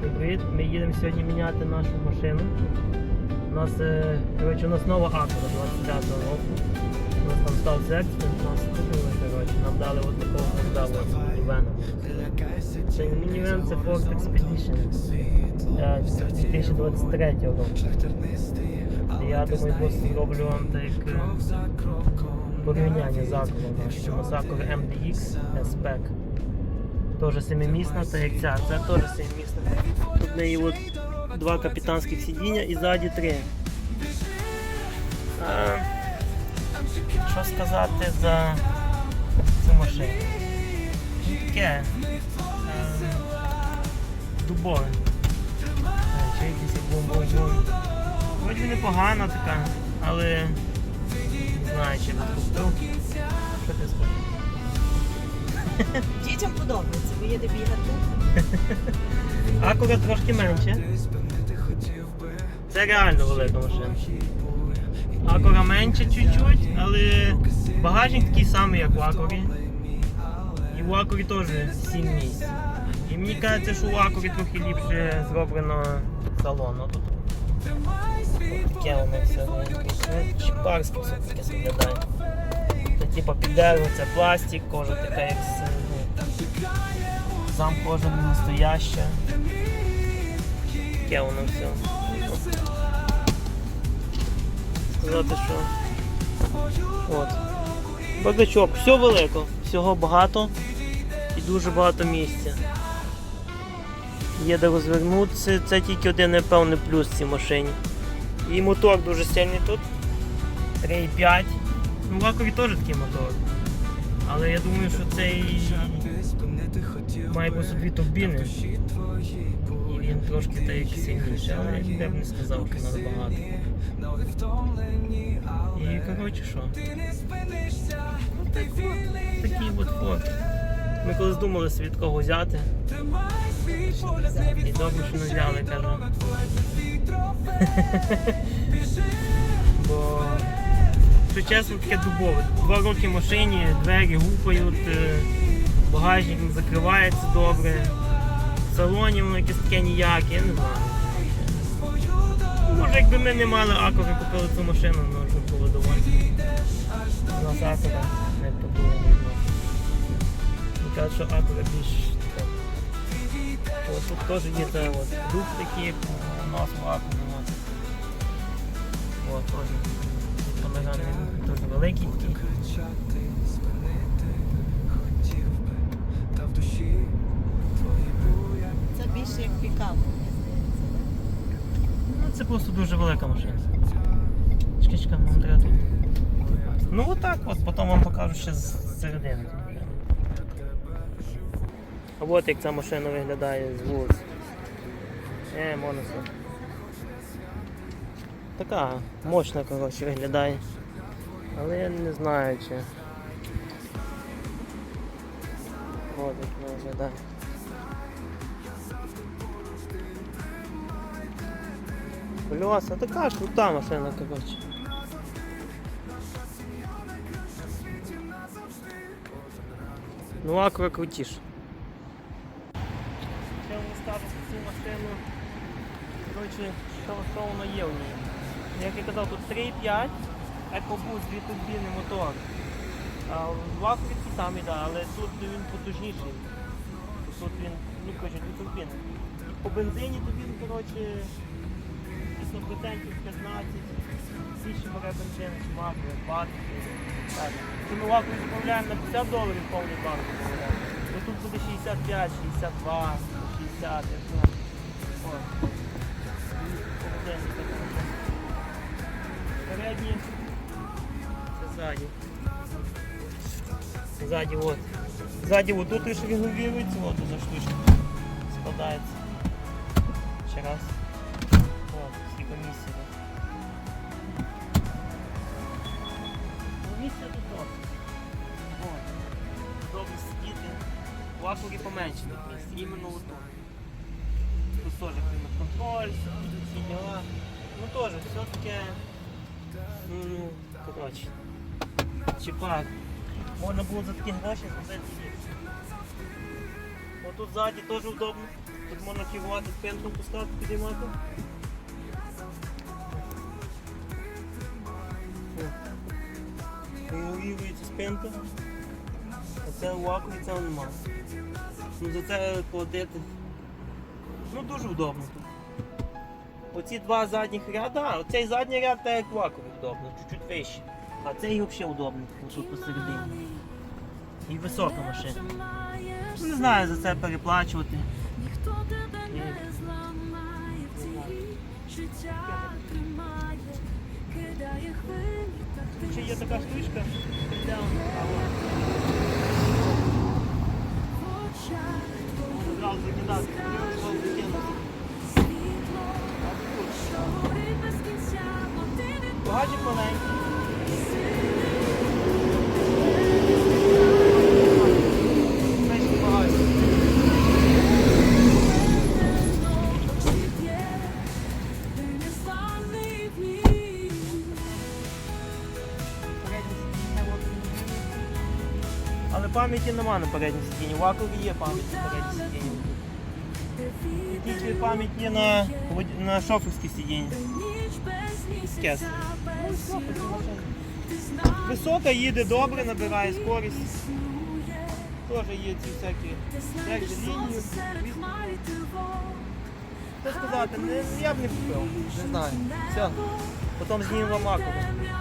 Привіт, ми їдемо сьогодні міняти нашу машину. У нас, е, коротше, у нас нова Acura 25-го року. У нас там стався експерт, нас купили, коротше, нам дали от такого от, мінівена. Це мінівен, це Ford Expedition е, 2023 року. Я думаю, просто зроблю вам так е, порівняння з нас Acura MDX S-Spec. Теж семимісна, так як ця, це теж семимісна. Тут в неї от два капітанських сидіння і ззаді три. А, що сказати за цю машину? Ну, Таке. е, Дубове. Вроді непогана така, але не знаю, чи купив. Що ти скажеш? Дітям подобається, ви їде бігати. Акура трошки менше. Це реально велика машина. Акура менше чуть-чуть, але багажник такий самий, як у Акурі. І у Акурі теж 7 місць. І мені кажеться, що у Акурі трохи ліпше зроблено салон. Ну, тут таке воно все чіпарське все таке виглядає. Це типа під дерево, це пластик, кожа така як з, сам кожа не настояща. Таке воно все. Сказати, що. От. Бардачок, все велико, всього багато і дуже багато місця. Є де розвернутися, це тільки один напевне плюс цій машині. І мотор дуже сильний тут. 3,5. Ну, в Акурі теж такий мотор. Але я думаю, що цей має просто дві турбіни. І він трошки так як сильніший, але я б не сказав, що набагато. І коротше що? Ну, так от, такий от фот. Ми колись думали собі такого взяти. І добре, що не взяли, кажу. Бо, якщо чесно, таке дубове. Два роки в машині, двері гупають, е, багажник не закривається добре. В салоні воно якесь таке ніяке, я не знаю. Може, якби ми не мали Акури, купили цю машину, може було доволі. У нас Акура не було видно. Що Акура більш. Тут теж є те от, дух такий, у нас в Акурі. От. Теж. Теж великий такий. Це більше як пікап. Ну, це просто дуже велика машина. Чекай, чекай, нам треба тут. Ну отак от, потім вам покажу ще з середини. А от як ця машина виглядає з вулиці. Е, моносо. Така мощна, коротше, виглядає. Але я не знаю чи. От як вона виглядає. Колеса, така крута машина, коротше. Ну, аква крутіш. Ще вам скажу про цю машину. Коротше, що, що воно є в ній. Як я казав, тут 3,5, екобус, дві турбіни, мотор. В такий самий, да, але тут він потужніший. Тут він, ну коротше, дві турбіни. По бензині то він, коротше, 100% 15, більше бере бензин, 20. Так. Якщо ми лаку відправляємо на 50 доларів повний банк, то тут буде 65, 62, 60, я знаю. І. Передні, це ззаді. Ззаді от. Ззаді от тут лише регулюється, от за штучка складається. Ще раз. Ну, місця тут добре. Добре сидіти. У акурі поменше тут місць. Іменно от тут. Теж клімат-контроль, всі діла. Ну теж, все таке. Ну, ну, коротше. Чіпак. Можна було за такі гроші зробити ліпше. Отут ззаді теж удобно. Тут можна керувати спинку, пускати, підіймати. Регулюється спинка. А це лаку і це немає. Ну за це платити. Ну дуже удобно тут. Оці два задніх ряда, оцей задній ряд так як ваковий удобно, чуть-чуть вище. А цей взагалі удобний, тут посередині. І висока машина. Ну, не знаю за це переплачувати. Ніхто тебе не зламає в життя тримає, кидає хвилі, Ще є така штучка, одразу закидати, закинути. світло, що пам'яті нема на передній сидінні. У Акові є пам'ять на передній сидінні. Тільки пам'ять є на, на шоферській сидінні. Кес. Висока їде добре, набирає скорість. Теж є ці всякі сонце лінії. і. Що сказати, не, я б не купив. Не знаю. Все. Потім знімемо. Темрява